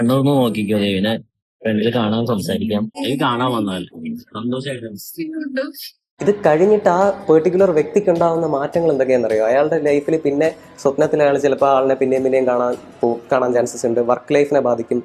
എന്നൊന്ന് നോക്കിക്കോ ദേവിനെ. ഫ്രണ്ടിൽ കാണാൻ സംസാരിക്കാം. ദേവി കാണാൻ വന്നാൽ സന്തോഷമായിട്ട് ഇത് കഴിഞ്ഞിട്ട് ആ പെർട്ടിക്കുലർ വ്യക്തിക്ക് ഉണ്ടാവുന്ന മാറ്റങ്ങൾ എന്തൊക്കെയാണെന്നറിയോ? അയാളുടെ ലൈഫിൽ പിന്നെ സ്വപ്നത്തിൽ ചിലപ്പോൾ ആളിനെ പിന്നെയും പിന്നെയും കാണാൻ കാണാൻ ചാൻസസ് ഉണ്ട്. വർക്ക് ലൈഫിനെ ബാധിക്കും.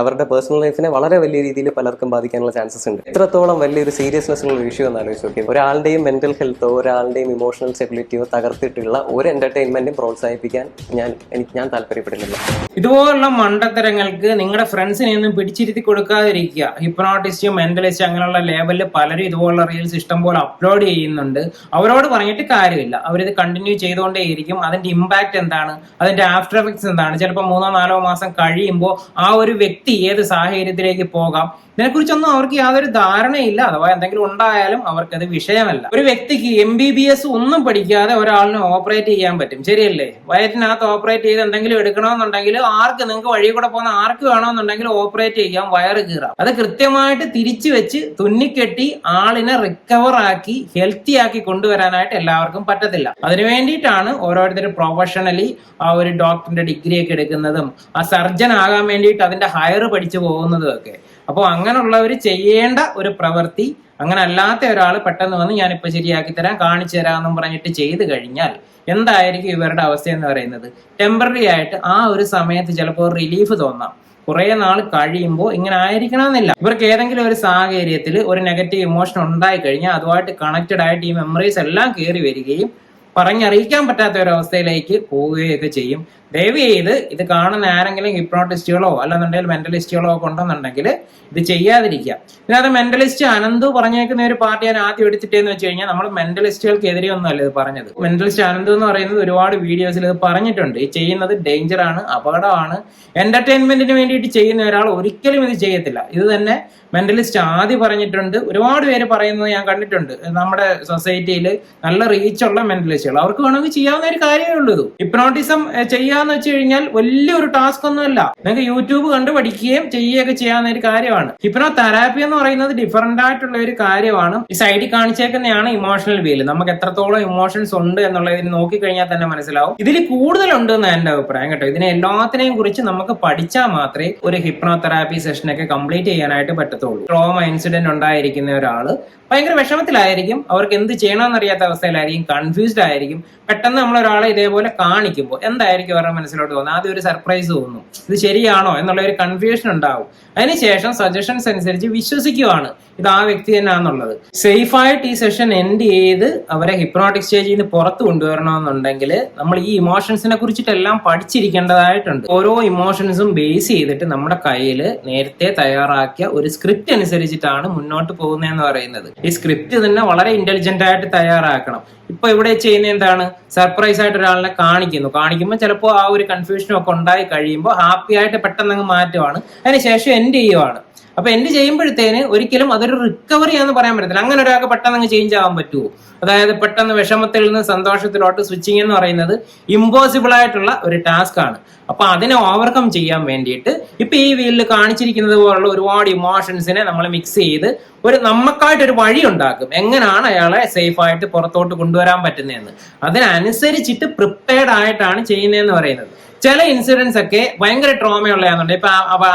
അവരുടെ പേഴ്സണൽ ലൈഫിനെ വളരെ വലിയ രീതിയിൽ പലർക്കും ബാധിക്കാനുള്ള ചാൻസസ് ഉണ്ട്. എത്രത്തോളം വലിയൊരു സീരിയസ്നെസ് ഉള്ള ഇഷ്യൂ എന്ന് ആലോചിച്ച് നോക്കി ഒരാളുടെയും മെന്റൽ ഹെൽത്തോ ഒരാളുടെയും ഇമോഷണൽ സ്റ്റെബിലിറ്റിയോ തകർത്തിട്ടുള്ള ഒരു എന്റർടൈൻമെന്റും പ്രോത്സാഹിപ്പിക്കാൻ ഞാൻ എനിക്ക് ഞാൻ താല്പര്യപ്പെടുന്നില്ല. ഇതുപോലുള്ള മണ്ടത്തരങ്ങൾക്ക് നിങ്ങളുടെ ഫ്രണ്ട്സിനെ ഒന്നും പിടിച്ചിരുത്തി കൊടുക്കാതിരിക്കുക. ഹിപ്നോട്ടിസ്റ്റ് മെന്റലിസ്റ്റ് അങ്ങനെയുള്ള ലേബലിൽ പലരും ഇതുപോലുള്ള റീൽസ് ഇഷ്ടം പോലെ അപ്ലോഡ് ചെയ്യുന്നുണ്ട്. അവരോട് പറഞ്ഞിട്ട് കാര്യമില്ല. അവരിത് കണ്ടിന്യൂ ചെയ്തുകൊണ്ടേയിരിക്കും. അതിന്റെ ഇമ്പാക്ട് എന്താണ്? അതിന്റെ ആഫ്റ്റർ എഫക്ട്സ് എന്താണ്? ചിലപ്പോൾ മൂന്നോ നാലോ മാസം കഴിയുമ്പോൾ ആ ഒരു വ്യക്തി ഏത് സാഹചര്യത്തിലേക്ക് പോകാം? ഇതിനെക്കുറിച്ചൊന്നും അവർക്ക് യാതൊരു ധാരണയില്ല. അഥവാ എന്തെങ്കിലും ഉണ്ടായാലും അവർക്കത് വിഷയമല്ല. ഒരു വ്യക്തിക്ക് എം ബി ബി എസ് ഒന്നും പഠിക്കാതെ ഒരാളിനെ ഓപ്പറേറ്റ് ചെയ്യാൻ പറ്റും. ശരിയല്ലേ? വയറ്റിനകത്ത് ഓപ്പറേറ്റ് ചെയ്ത് എന്തെങ്കിലും എടുക്കണമെന്നുണ്ടെങ്കിൽ ആർക്ക് നിങ്ങൾക്ക് വഴി കൂടെ പോകുന്ന ആർക്ക് വേണമെന്നുണ്ടെങ്കിൽ ഓപ്പറേറ്റ് ചെയ്യാൻ വയറ് കീറാം. അത് കൃത്യമായിട്ട് തിരിച്ചു വെച്ച് തുന്നിക്കെട്ടി ആളിനെ റിക്കവർ ആക്കി ഹെൽത്തി ആക്കി കൊണ്ടുവരാനായിട്ട് എല്ലാവർക്കും പറ്റത്തില്ല. അതിനു വേണ്ടിയിട്ടാണ് ഓരോരുത്തർ പ്രൊഫഷണലി ആ ഒരു ഡോക്ടറിന്റെ ഡിഗ്രി ഒക്കെ എടുക്കുന്നതും ആ സർജൻ ആകാൻ വേണ്ടിയിട്ട് അതിന്റെ ഹയർ പഠിച്ചു പോകുന്നതും ഒക്കെ. അപ്പോൾ അങ്ങനെയുള്ളവർ ചെയ്യേണ്ട ഒരു പ്രവൃത്തി അങ്ങനെ അല്ലാത്ത ഒരാൾ പെട്ടെന്ന് വന്ന് ഞാനിപ്പോൾ ശരിയാക്കി തരാം കാണിച്ചു തരാമെന്നും പറഞ്ഞിട്ട് ചെയ്തു കഴിഞ്ഞാൽ എന്തായിരിക്കും ഇവരുടെ അവസ്ഥ എന്ന് പറയുന്നത്? ടെമ്പററി ആയിട്ട് ആ ഒരു സമയത്ത് ചിലപ്പോൾ റിലീഫ് തോന്നാം. കുറെ നാൾ കഴിയുമ്പോൾ ഇങ്ങനെ ആയിരിക്കണമെന്നില്ല. ഇവർക്ക് ഏതെങ്കിലും ഒരു സാഹചര്യത്തിൽ ഒരു നെഗറ്റീവ് ഇമോഷൻ ഉണ്ടായി കഴിഞ്ഞാൽ അതുമായിട്ട് കണക്റ്റഡ് ആയിട്ട് ഈ മെമ്മറീസ് എല്ലാം കയറി വരികയും പറഞ്ഞറിയിക്കാൻ പറ്റാത്ത ഒരു അവസ്ഥയിലേക്ക് പോവുകയൊക്കെ ചെയ്യും. ദയവ് ചെയ്ത് ഇത് കാണുന്ന ആരെങ്കിലും ഹിപ്നോട്ടിസ്റ്റുകളോ അല്ലെന്നുണ്ടെങ്കിൽ മെന്റലിസ്റ്റുകളോ ഒക്കെ ഉണ്ടെന്നുണ്ടെങ്കിൽ ഇത് ചെയ്യാതിരിക്കുക. ഇതിനകത്ത് മെന്റലിസ്റ്റ് അനന്ത് പറഞ്ഞേക്കുന്ന ഒരു പാർട്ടി ഞാൻ ആദ്യം എടുത്തിട്ടേന്ന് വെച്ച് കഴിഞ്ഞാൽ നമ്മൾ മെന്റലിസ്റ്റുകൾക്കെതിരെ ഒന്നുമല്ല ഇത് പറഞ്ഞത്. മെന്റലിസ്റ്റ് അനന്ത് എന്ന് പറയുന്നത് ഒരുപാട് വീഡിയോസിൽ ഇത് പറഞ്ഞിട്ടുണ്ട്. ഈ ചെയ്യുന്നത് ഡേഞ്ചർ ആണ് അപകടമാണ്. എന്റർടൈൻമെന്റിന് വേണ്ടിയിട്ട് ചെയ്യുന്ന ഒരാൾ ഒരിക്കലും ഇത് ചെയ്യത്തില്ല. ഇത് തന്നെ മെന്റലിസ്റ്റ് ആദ്യം പറഞ്ഞിട്ടുണ്ട്. ഒരുപാട് പേര് പറയുന്നത് ഞാൻ കണ്ടിട്ടുണ്ട്. നമ്മുടെ സൊസൈറ്റിയിൽ നല്ല റീച്ചുള്ള മെന്റലിസ്റ്റുകൾ. അവർക്ക് വേണമെങ്കിൽ ചെയ്യാവുന്ന ഒരു കാര്യമേ ഉള്ളൂ ഹിപ്നോട്ടിസം ഹിപ്നോട്ടിസം ചെയ്യാന്ന് വെച്ച് കഴിഞ്ഞാൽ വലിയൊരു ടാസ്ക് ഒന്നുമല്ല. നിങ്ങൾക്ക് യൂട്യൂബ് കണ്ട് പഠിക്കുകയും ചെയ്യുകയൊക്കെ ചെയ്യാവുന്ന ഒരു കാര്യമാണ്. ഹിപ്നോ തെറാപ്പി എന്ന് പറയുന്നത് ഡിഫറെന്റ് ആയിട്ടുള്ള ഒരു കാര്യമാണ്. ഈ സൈഡിൽ കാണിച്ചേക്കുന്നതാണ് ഇമോഷണൽ വീൽ നമുക്ക് എത്രത്തോളം ഇമോഷൻസ് ഉണ്ട് എന്നുള്ളതിന് നോക്കിക്കഴിഞ്ഞാൽ തന്നെ മനസ്സിലാവും. ഇതിൽ കൂടുതലുണ്ട് എന്ന് എന്റെ അഭിപ്രായം കേട്ടോ. ഇതിനെ എല്ലാത്തിനെയും കുറിച്ച് നമുക്ക് പഠിച്ചാൽ മാത്രമേ ഒരു ഹിപ്നോ തെറാപ്പി സെഷനൊക്കെ കംപ്ലീറ്റ് ചെയ്യാനായിട്ട് പറ്റത്തുള്ളൂ. ട്രോമ ഇൻസിഡന്റ് ഉണ്ടായിരിക്കുന്ന ഒരാൾ ഭയങ്കര വിഷമത്തിലായിരിക്കും. അവർക്ക് എന്ത് ചെയ്യണമെന്നറിയാത്ത അവസ്ഥയിലായിരിക്കും. കൺഫ്യൂസ്ഡ് ആയിരിക്കും. പെട്ടെന്ന് നമ്മൾ ഒരാളെ ഇതേപോലെ കാണിക്കുമ്പോൾ എന്തായിരിക്കും അവരുടെ മനസ്സിലോട്ട് തോന്നും ആദ്യം ഒരു സർപ്രൈസ് തോന്നും ഇത് ശരിയാണോ എന്നുള്ള ഒരു കൺഫ്യൂഷൻ ഉണ്ടാവും. അതിനുശേഷം സജഷൻസ് അനുസരിച്ച് വിശ്വസിക്കുവാണ്. ഇത് ആ വ്യക്തി തന്നെയാണെന്നുള്ളത്. സേഫായിട്ട് ഈ സെഷൻ എൻഡ് ചെയ്ത് അവരെ ഹിപ്നോട്ടിക് സ്റ്റേജിൽ നിന്ന് പുറത്ത് കൊണ്ടുവരണമെന്നുണ്ടെങ്കിൽ നമ്മൾ ഈ ഇമോഷൻസിനെ കുറിച്ചിട്ടെല്ലാം പഠിച്ചിരിക്കേണ്ടതായിട്ടുണ്ട്. ഓരോ ഇമോഷൻസും ബേസ് ചെയ്തിട്ട് നമ്മുടെ കയ്യിൽ നേരത്തെ തയ്യാറാക്കിയ ഒരു സ്ക്രിപ്റ്റ് അനുസരിച്ചിട്ടാണ് മുന്നോട്ട് പോകുന്നതെന്ന് പറയുന്നത്. ഈ സ്ക്രിപ്റ്റ് തന്നെ വളരെ ഇന്റലിജന്റ് ആയിട്ട് തയ്യാറാക്കണം. ഇപ്പൊ ഇവിടെ ചെയ്യുന്ന എന്താണ്? സർപ്രൈസ് ആയിട്ട് ഒരാളിനെ കാണിക്കുന്നു. കാണിക്കുമ്പോൾ ചിലപ്പോൾ ഒരു കൺഫ്യൂഷനും ഒക്കെ ഉണ്ടായി കഴിയുമ്പോൾ ഹാപ്പി ആയിട്ട് പെട്ടെന്ന് അങ്ങ് മാറ്റുവാണ്. അതിനുശേഷം എൻഡ് ചെയ്യുവാണ് അപ്പൊ എന്ത് ചെയ്യുമ്പോഴത്തേന് ഒരിക്കലും അതൊരു റിക്കവറി ആണെന്ന് പറയാൻ പറ്റത്തില്ല. അങ്ങനെ ഒരാൾക്ക് പെട്ടെന്ന് അങ്ങ് ചേഞ്ച് ആവാൻ പറ്റുമോ അതായത് പെട്ടെന്ന് വിഷമത്തിൽ നിന്ന് സന്തോഷത്തിലോട്ട് സ്വിച്ചിങ് എന്ന് പറയുന്നത് ഇമ്പോസിബിൾ ആയിട്ടുള്ള ഒരു ടാസ്ക് ആണ്. അപ്പൊ അതിനെ ഓവർകം ചെയ്യാൻ വേണ്ടിയിട്ട് ഇപ്പൊ ഈ വീലിൽ കാണിച്ചിരിക്കുന്നത് പോലുള്ള ഒരുപാട് ഇമോഷൻസിനെ നമ്മൾ മിക്സ് ചെയ്ത് ഒരു നമുക്കായിട്ട് ഒരു വഴി ഉണ്ടാക്കും. എങ്ങനെയാണ് അയാളെ സേഫ് ആയിട്ട് പുറത്തോട്ട് കൊണ്ടുവരാൻ പറ്റുന്നതെന്ന്. അതിനനുസരിച്ചിട്ട് പ്രിപ്പയർഡ് ആയിട്ടാണ് ചെയ്യുന്നതെന്ന് പറയുന്നത്. ചില ഇൻസിഡൻസ് ഒക്കെ ഭയങ്കര ട്രോമയുള്ളതാണെന്നുണ്ട് ഇപ്പൊ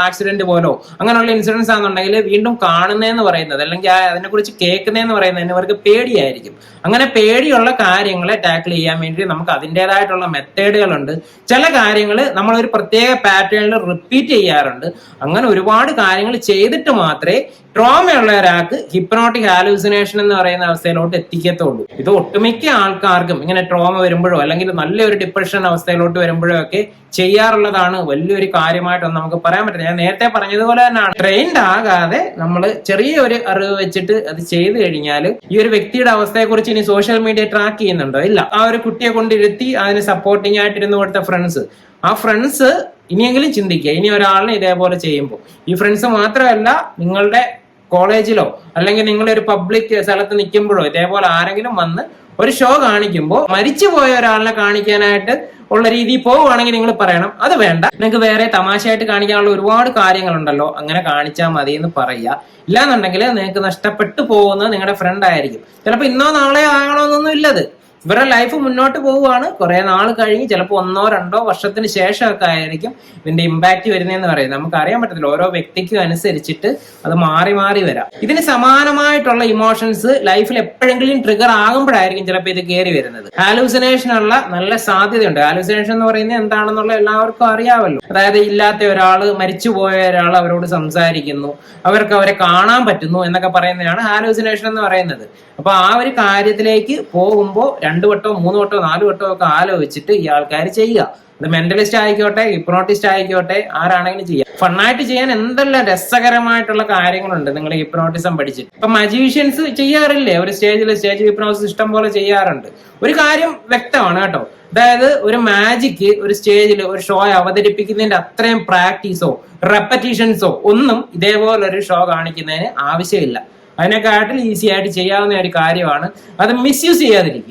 ആക്സിഡന്റ് പോലോ അങ്ങനെയുള്ള ഇൻസിഡൻസ് ആണെന്നുണ്ടെങ്കിൽ വീണ്ടും കാണുന്നതെന്ന് പറയുന്നത് അല്ലെങ്കിൽ അതിനെ കുറിച്ച് കേൾക്കുന്നതെന്ന് പറയുന്നതിന് അവർക്ക് പേടിയായിരിക്കും. അങ്ങനെ പേടിയുള്ള കാര്യങ്ങളെ ടാക്കിൾ ചെയ്യാൻ വേണ്ടി നമുക്ക് അതിന്റെതായിട്ടുള്ള മെത്തേഡുകളുണ്ട്. ചില കാര്യങ്ങൾ നമ്മൾ ഒരു പ്രത്യേക പാറ്റേണിൽ റിപ്പീറ്റ് ചെയ്യാറുണ്ട്. അങ്ങനെ ഒരുപാട് കാര്യങ്ങൾ ചെയ്തിട്ട് മാത്രമേ ട്രോമയുള്ള ഒരാൾക്ക് ഹിപ്നോട്ടിക് ഹാലൂസിനേഷൻ എന്ന് പറയുന്ന അവസ്ഥയിലോട്ട് എത്തിക്കത്തുള്ളൂ. ഇത് ഒട്ടുമിക്ക ആൾക്കാർക്കും ഇങ്ങനെ ട്രോമ വരുമ്പോഴോ അല്ലെങ്കിൽ നല്ലൊരു ഡിപ്രഷൻ അവസ്ഥയിലോട്ട് വരുമ്പോഴോ ഒക്കെ ചെയ്യാറുള്ളതാണ് വലിയൊരു കാര്യമായിട്ടൊന്നും നമുക്ക് പറയാൻ പറ്റില്ല. ഞാൻ നേരത്തെ പറഞ്ഞതുപോലെ തന്നെയാണ്. ട്രെയിൻഡ് ആകാതെ നമ്മൾ ചെറിയൊരു അറിവ് വെച്ചിട്ട് അത് ചെയ്തു കഴിഞ്ഞാൽ ഈ ഒരു വ്യക്തിയുടെ അവസ്ഥയെക്കുറിച്ച് ഇനി സോഷ്യൽ മീഡിയ ട്രാക്ക് ചെയ്യുന്നുണ്ടോ? ഇല്ല. ആ ഒരു കുട്ടിയെ കൊണ്ടിരുത്തി അതിന് സപ്പോർട്ടിംഗ് ആയിട്ടിരുന്ന് കൊടുത്ത ഫ്രണ്ട്സ് ആ ഫ്രണ്ട്സ് ഇനിയെങ്കിലും ചിന്തിക്കുക. ഇനി ഒരാളിനെ ഇതേപോലെ ചെയ്യുമ്പോൾ. ഈ ഫ്രണ്ട്സ് മാത്രമല്ല നിങ്ങളുടെ കോളേജിലോ അല്ലെങ്കിൽ നിങ്ങൾ ഒരു പബ്ലിക് സ്ഥലത്ത് നിൽക്കുമ്പോഴോ ഇതേപോലെ ആരെങ്കിലും വന്ന് ഒരു ഷോ കാണിക്കുമ്പോൾ മരിച്ചുപോയ ഒരാളിനെ കാണിക്കാനായിട്ട് ഉള്ള രീതിയിൽ പോവുകയാണെങ്കിൽ നിങ്ങൾ പറയണം അത് വേണ്ട. നിങ്ങൾക്ക് വേറെ തമാശയായിട്ട് കാണിക്കാനുള്ള ഒരുപാട് കാര്യങ്ങളുണ്ടല്ലോ. അങ്ങനെ കാണിച്ചാൽ മതി എന്ന് പറയുക. ഇല്ലാന്നുണ്ടെങ്കിൽ നിങ്ങൾക്ക് നഷ്ടപ്പെട്ടു പോകുന്നത് നിങ്ങളുടെ ഫ്രണ്ട് ആയിരിക്കും. ചിലപ്പോൾ ഇന്നോ നാളെയോ ആകണമെന്നൊന്നും ഇല്ലത്. ഇവരുടെ ലൈഫ് മുന്നോട്ട് പോവുകയാണ്. കുറെ നാൾ കഴിഞ്ഞ് ചിലപ്പോൾ ഒന്നോ രണ്ടോ വർഷത്തിന് ശേഷമൊക്കെ ആയിരിക്കും ഇതിന്റെ ഇമ്പാക്ട് വരുന്നതെന്ന് പറയുന്നത്. നമുക്ക് അറിയാൻ പറ്റത്തില്ല. ഓരോ വ്യക്തിക്കും അനുസരിച്ചിട്ട് അത് മാറി മാറി വരാം. ഇതിന് സമാനമായിട്ടുള്ള ഇമോഷൻസ് ലൈഫിൽ എപ്പോഴെങ്കിലും ട്രിഗർ ആകുമ്പോഴായിരിക്കും ചിലപ്പോൾ ഇത് കയറി വരുന്നത്. ഹാലൂസിനേഷനുള്ള നല്ല സാധ്യതയുണ്ട്. ഹാലൂസിനേഷൻ എന്ന് പറയുന്നത് എന്താണെന്നുള്ള എല്ലാവർക്കും അറിയാമല്ലോ. അതായത് ഇല്ലാത്ത ഒരാൾ മരിച്ചുപോയ ഒരാൾ അവരോട് സംസാരിക്കുന്നു. അവർക്ക് അവരെ കാണാൻ പറ്റുന്നു എന്നൊക്കെ പറയുന്നതാണ് ഹാലൂസിനേഷൻ എന്ന് പറയുന്നത്. അപ്പൊ ആ ഒരു കാര്യത്തിലേക്ക് പോകുമ്പോൾ രണ്ടു വട്ടോ മൂന്ന് വട്ടോ നാല് വട്ടോ ഒക്കെ ആലോചിച്ചിട്ട് ഈ ആൾക്കാർ ചെയ്യുക. അത് മെന്റലിസ്റ്റ് ആയിക്കോട്ടെ ഹിപ്നോട്ടിസ്റ്റ് ആയിക്കോട്ടെ ആരാണെങ്കിലും ചെയ്യാം. ഫണ്ണായിട്ട് ചെയ്യാൻ എന്തെല്ലാം രസകരമായിട്ടുള്ള കാര്യങ്ങളുണ്ട് നിങ്ങൾ ഹിപ്നോട്ടിസം പഠിച്ചിട്ട് ഇപ്പൊ മജീഷ്യൻസ് ചെയ്യാറില്ലേ? ഒരു സ്റ്റേജിൽ സ്റ്റേജ് ഹിപ്നോസിസ് ഇഷ്ടം പോലെ ചെയ്യാറുണ്ട്. ഒരു കാര്യം വ്യക്തമാണ് കേട്ടോ. അതായത് ഒരു മാജിക്ക് ഒരു സ്റ്റേജിൽ ഒരു ഷോ അവതരിപ്പിക്കുന്നതിന്റെ അത്രയും പ്രാക്ടീസോ റെപ്പറ്റീഷൻസോ ഒന്നും ഇതേപോലെ ഒരു ഷോ കാണിക്കുന്നതിന് ആവശ്യമില്ല. അതിനെക്കാട്ടിൽ ഈസി ആയിട്ട് ചെയ്യാവുന്ന ഒരു കാര്യമാണ്. അത് മിസ്യൂസ് ചെയ്യാതിരിക്കുക.